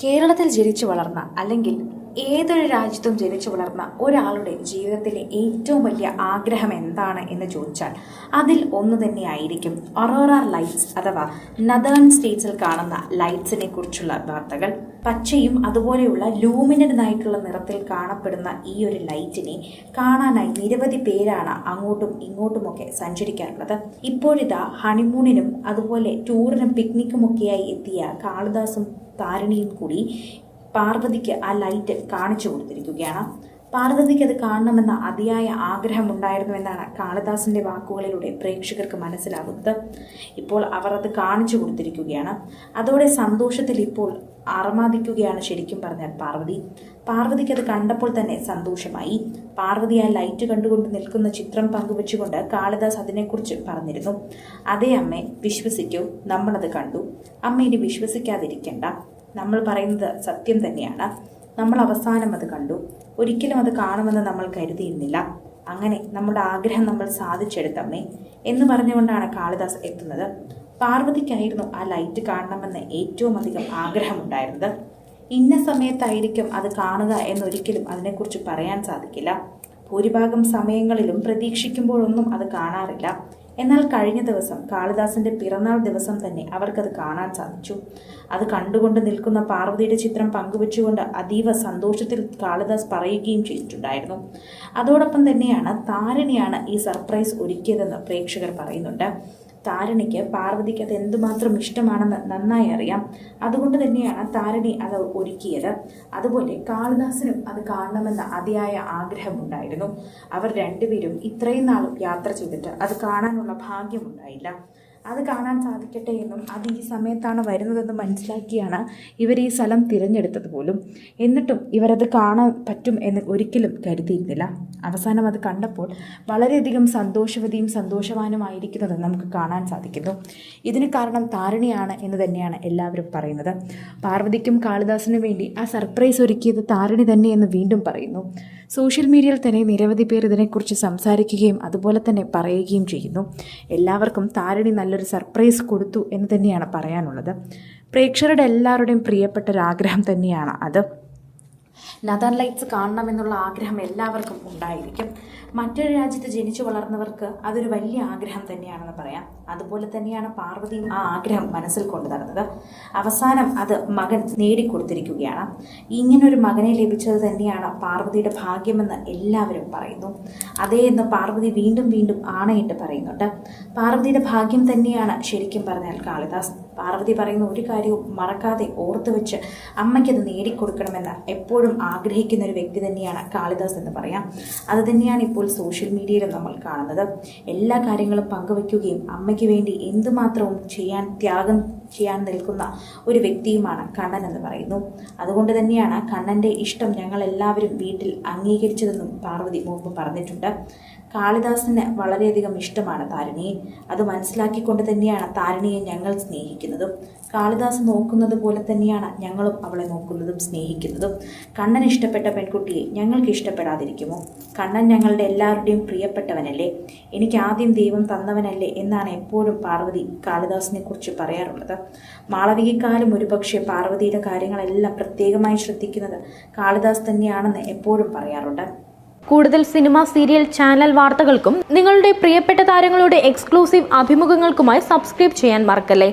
കേരളത്തിൽ ജനിച്ചു വളർന്ന അല്ലെങ്കിൽ ഏതൊരു രാജ്യത്തും ജനിച്ചു വളർന്ന ഒരാളുടെ ജീവിതത്തിലെ ഏറ്റവും വലിയ ആഗ്രഹം എന്താണ് എന്ന് ചോദിച്ചാൽ അതിൽ ഒന്ന് തന്നെയായിരിക്കും ഒറോറ ലൈറ്റ്സ് അഥവാ നദേൺ സ്റ്റേറ്റ്സിൽ കാണുന്ന ലൈറ്റ്സിനെ കുറിച്ചുള്ള വാർത്തകൾ. പച്ചയും അതുപോലെയുള്ള ആയിട്ടുള്ള നിറത്തിൽ കാണപ്പെടുന്ന ഈ ഒരു ലൈറ്റിനെ കാണാനായി നിരവധി പേരാണ് അങ്ങോട്ടും ഇങ്ങോട്ടുമൊക്കെ സഞ്ചരിക്കാറുള്ളത്. ഇപ്പോഴിതാ ഹണിമൂണിനും അതുപോലെ ടൂറിനും പിക്നിക്കുമൊക്കെയായി എത്തിയ കാളിദാസും താരണിയും കൂടി പാർവതിക്ക് ആ ലൈറ്റ് കാണിച്ചു കൊടുത്തിരിക്കുകയാണ്. പാർവതിക്ക് അത് കാണണമെന്ന അതിയായ ആഗ്രഹമുണ്ടായിരുന്നുവെന്നാണ് കാളിദാസിന്റെ വാക്കുകളിലൂടെ പ്രേക്ഷകർക്ക് മനസ്സിലാകുന്നത് ഇപ്പോൾ അവർ അത് കാണിച്ചു കൊടുത്തിരിക്കുകയാണ്. അതോടെ സന്തോഷത്തിൽ ഇപ്പോൾ അറമാദിക്കുകയാണ് ശരിക്കും പറഞ്ഞാൽ പാർവതി. പാർവതിക്ക് അത് കണ്ടപ്പോൾ തന്നെ സന്തോഷമായി. പാർവതി ആ ലൈറ്റ് കണ്ടുകൊണ്ട് നിൽക്കുന്ന ചിത്രം പങ്കുവെച്ചുകൊണ്ട് കാളിദാസ് അതിനെക്കുറിച്ച് പറഞ്ഞിരുന്നു. അതേ അമ്മേ വിശ്വസിക്കൂ. നമ്മളത് കണ്ടു. അമ്മ ഇനി വിശ്വസിക്കാതിരിക്കണ്ട. നമ്മൾ പറയുന്നത് സത്യം തന്നെയാണ്. നമ്മൾ അവസാനം അത് കണ്ടു. ഒരിക്കലും അത് കാണുമെന്ന് നമ്മൾ കരുതിയിരുന്നില്ല. അങ്ങനെ നമ്മുടെ ആഗ്രഹം നമ്മൾ സാധിച്ചെടുത്തമ്മേ എന്ന് പറഞ്ഞുകൊണ്ടാണ് കാളിദാസ് എത്തുന്നത്. പാർവതിക്കായിരുന്നു ആ ലൈറ്റ് കാണണമെന്ന് ഏറ്റവും അധികം ആഗ്രഹമുണ്ടായിരുന്നത്. ഇന്ന സമയത്തായിരിക്കും അത് കാണുക എന്നൊരിക്കലും അതിനെക്കുറിച്ച് പറയാൻ സാധിക്കില്ല. ഭൂരിഭാഗം സമയങ്ങളിലും പ്രതീക്ഷിക്കുമ്പോഴൊന്നും അത് കാണാറില്ല. എന്നാൽ കഴിഞ്ഞ ദിവസം കാളിദാസിന്റെ പിറന്നാൾ ദിവസം തന്നെ അവർക്കത് കാണാൻ സാധിച്ചു. അത് കണ്ടുകൊണ്ട് നിൽക്കുന്ന പാർവതിയുടെ ചിത്രം പങ്കുവെച്ചുകൊണ്ട് അതീവ സന്തോഷത്തിൽ കാളിദാസ് പറയുകയും ചെയ്തിട്ടുണ്ടായിരുന്നു. അതോടൊപ്പം തന്നെയാണ് താരണിയാണ് ഈ സർപ്രൈസ് ഒരുക്കിയതെന്ന് പ്രേക്ഷകർ പറയുന്നുണ്ട്. താരണിക്ക് പാർവതിക്ക് അത് എന്തുമാത്രം ഇഷ്ടമാണെന്ന് നന്നായി അറിയാം. അതുകൊണ്ട് തന്നെയാണ് താരണി അത് ഒരുക്കിയത്. അതുപോലെ കാളിദാസനും അത് കാണണമെന്ന അതിയായ ആഗ്രഹമുണ്ടായിരുന്നു. അവർ രണ്ടുപേരും ഇത്രയും നാളും യാത്ര ചെയ്തിട്ട് അത് കാണാനുള്ള ഭാഗ്യമുണ്ടായില്ല. അത് കാണാൻ സാധിക്കട്ടെ എന്നും അത് ഈ സമയത്താണ് വരുന്നതെന്ന് മനസ്സിലാക്കിയാണ് ഇവർ ഈ സ്ഥലം തിരഞ്ഞെടുത്തത് പോലും. എന്നിട്ടും ഇവരത് കാണാൻ പറ്റും എന്ന് ഒരിക്കലും കരുതിയിരുന്നില്ല. അവസാനം അത് കണ്ടപ്പോൾ വളരെയധികം സന്തോഷവതിയും സന്തോഷവാനുമായിരിക്കുന്നത് നമുക്ക് കാണാൻ സാധിക്കുന്നു. ഇതിന് കാരണം താരിണിയാണ് എന്ന് തന്നെയാണ് എല്ലാവരും പറയുന്നത്. പാർവതിക്കും കാളിദാസിനും വേണ്ടി ആ സർപ്രൈസ് ഒരുക്കിയത് താരണി തന്നെയെന്ന് വീണ്ടും പറയുന്നു. സോഷ്യൽ മീഡിയയിൽ തന്നെ നിരവധി പേർ ഇതിനെക്കുറിച്ച് സംസാരിക്കുകയും അതുപോലെ തന്നെ പറയുകയും ചെയ്യുന്നു. എല്ലാവർക്കും താരണി നല്ലൊരു സർപ്രൈസ് കൊടുത്തു എന്ന് തന്നെയാണ് പറയാനുള്ളത്. പ്രേക്ഷകരുടെ എല്ലാവരുടെയും പ്രിയപ്പെട്ട ഒരു ആഗ്രഹം തന്നെയാണ് അത്. നദർ ലൈറ്റ്സ് കാണണമെന്നുള്ള ആഗ്രഹം എല്ലാവർക്കും ഉണ്ടായിരിക്കും. മറ്റൊരു രാജ്യത്ത് ജനിച്ചു വളർന്നവർക്ക് അതൊരു വലിയ ആഗ്രഹം തന്നെയാണെന്ന് പറയാം. അതുപോലെ തന്നെയാണ് പാർവതിയും ആ ആഗ്രഹം മനസ്സിൽ കൊണ്ടു നടന്നത്. അവസാനം അത് മകൻ നേടിക്കൊടുത്തിരിക്കുകയാണ്. ഇങ്ങനൊരു മകനെ ലഭിച്ചത് തന്നെയാണ് പാർവതിയുടെ ഭാഗ്യമെന്ന് എല്ലാവരും പറയുന്നു. അതേ എന്ന് പാർവതി വീണ്ടും വീണ്ടും ആണയിട്ട് പറയുന്നുണ്ട്. പാർവതിയുടെ ഭാഗ്യം തന്നെയാണ് ശരിക്കും പറഞ്ഞാൽ കാളിദാസ്. പാർവതി പറയുന്ന ഒരു കാര്യവും മറക്കാതെ ഓർത്തു വെച്ച് അമ്മയ്ക്കത് നേടിക്കൊടുക്കണമെന്ന് എപ്പോഴും ആഗ്രഹിക്കുന്ന ഒരു വ്യക്തി തന്നെയാണ് കാളിദാസ് എന്ന് പറയാം. അത് തന്നെയാണ് ഇപ്പോൾ സോഷ്യൽ മീഡിയയിലും നമ്മൾ കാണുന്നത്. എല്ലാ കാര്യങ്ങളും പങ്കുവയ്ക്കുകയും അമ്മയ്ക്ക് വേണ്ടി എന്തുമാത്രവും ചെയ്യാൻ ത്യാഗം ചെയ്യാൻ നിൽക്കുന്ന ഒരു വ്യക്തിയുമാണ് കണ്ണൻ എന്ന് പറയുന്നു. അതുകൊണ്ട് തന്നെയാണ് കണ്ണന്റെ ഇഷ്ടം ഞങ്ങളെല്ലാവരും വീട്ടിൽ അംഗീകരിച്ചതെന്നും പാർവതി മുമ്പ് പറഞ്ഞിട്ടുണ്ട്. കാളിദാസിന് വളരെയധികം ഇഷ്ടമാണ് താരിണിയെ അത് മനസ്സിലാക്കിക്കൊണ്ട് തന്നെയാണ് താരിണിയെ ഞങ്ങൾ സ്നേഹിക്കുന്നതും. കാളിദാസ് നോക്കുന്നത് പോലെ തന്നെയാണ് ഞങ്ങളും അവളെ നോക്കുന്നതും സ്നേഹിക്കുന്നതും. കണ്ണൻ ഇഷ്ടപ്പെട്ട പെൺകുട്ടിയെ ഞങ്ങൾക്ക് ഇഷ്ടപ്പെടാതിരിക്കുമോ? കണ്ണൻ ഞങ്ങളുടെ എല്ലാവരുടെയും പ്രിയപ്പെട്ടവനല്ലേ? എനിക്ക് ആദ്യം ദൈവം തന്നവനല്ലേ എന്നാണ് എപ്പോഴും പാർവതി കാളിദാസിനെ കുറിച്ച് പറയാറുള്ളത്. മാളവികക്കാലം ഒരുപക്ഷെ പാർവതിയുടെ കാര്യങ്ങളെല്ലാം പ്രത്യേകമായി ശ്രദ്ധിക്കുന്നത് കാളിദാസ് തന്നെയാണെന്ന് എപ്പോഴും പറയാറുണ്ട്. കൂടുതൽ സിനിമ സീരിയൽ ചാനൽ വാർത്തകൾക്കും നിങ്ങളുടെ പ്രിയപ്പെട്ട താരങ്ങളുടെ എക്സ്ക്ലൂസീവ് അഭിമുഖങ്ങൾക്കുമായി സബ്സ്ക്രൈബ് ചെയ്യാൻ മറക്കല്ലേ?